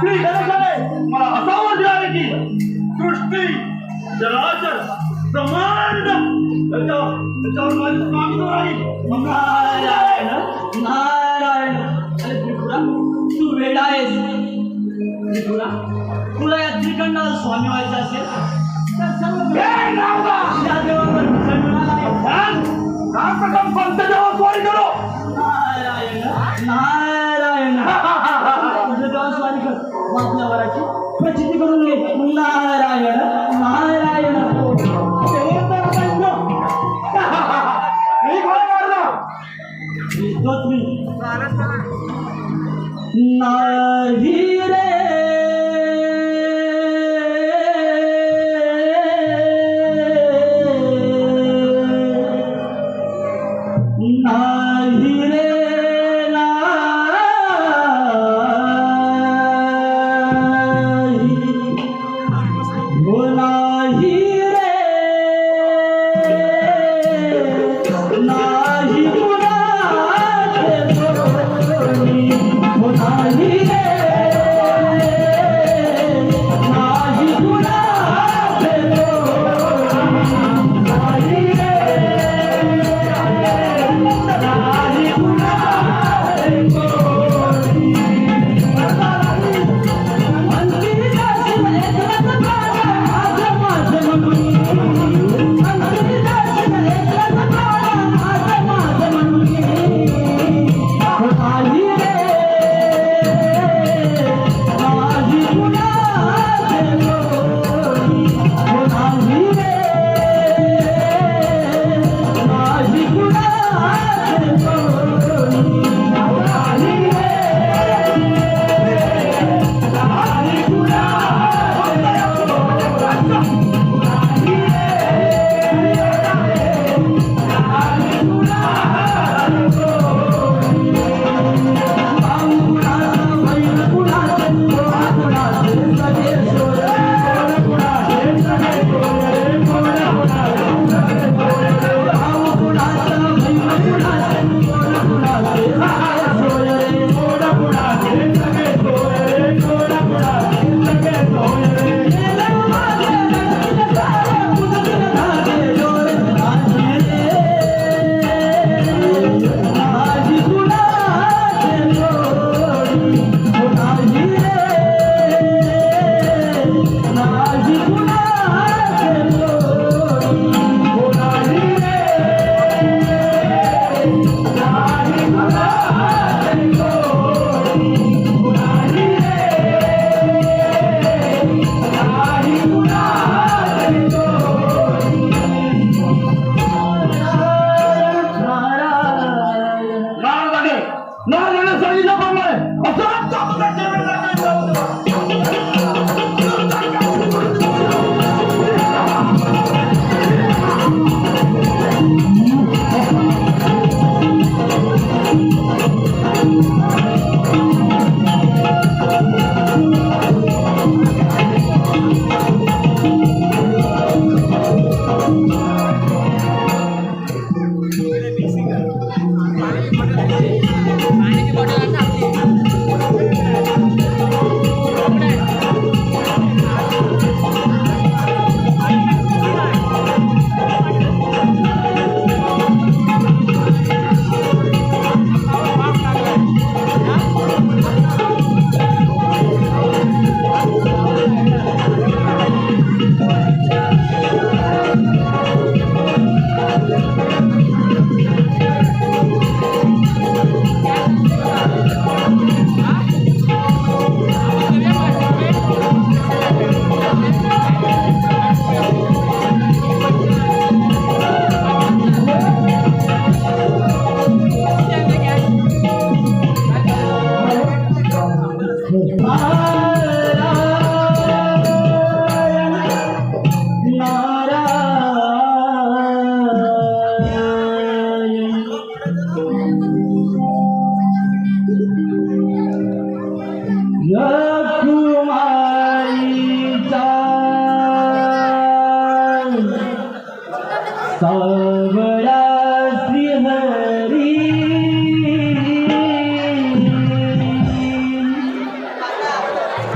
श्री गणेशाने मला असा वर्ष आहे की सृष्टी चराचर ब्रह्मांड. त्याच्यावर माझी स्वामी राहील. नारायण नारायण. अरे त्रिपुरा तू वेडा आहेस. त्रिपुरा तुला या त्रिखंडाला स्वामी व्हायचं असेल तर सर्व या देवावर स्वारी करो. नारायण नारायण. देवा स्वारी कर मग आपल्या वराची प्रचिती करून घे नारायण नारायण नाही.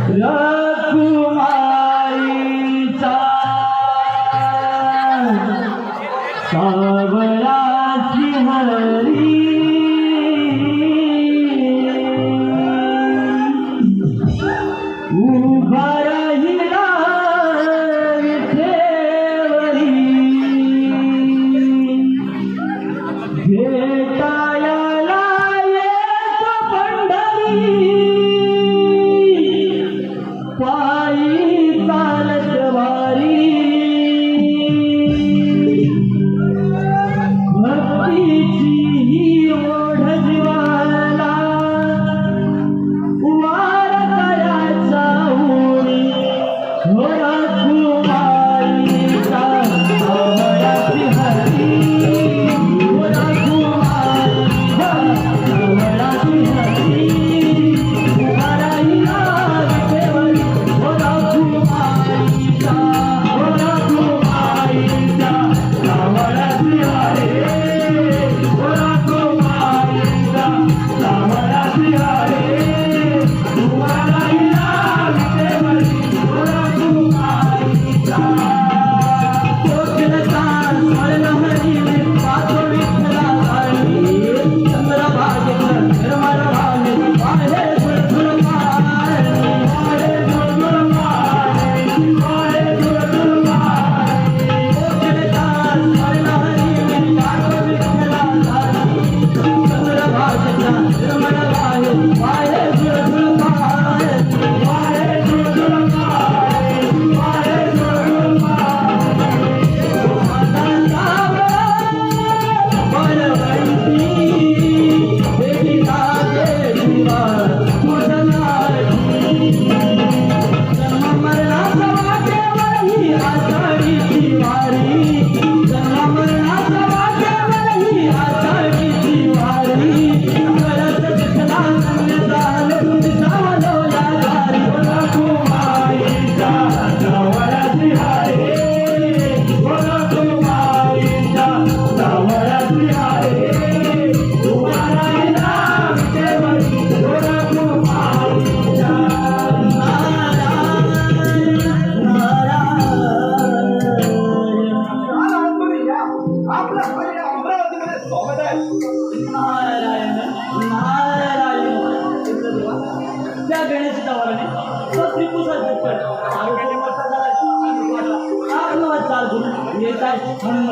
रघुमाईचा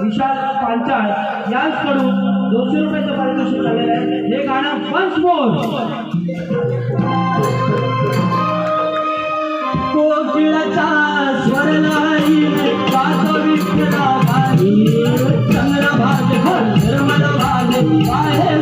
विशाल पांचाळ. यांचकडून दोनशे रुपयाचं पारितोषिक झालेलं आहे हे गाणं वन्स मोर स्वर नाही चंद्र भाग भाग आहे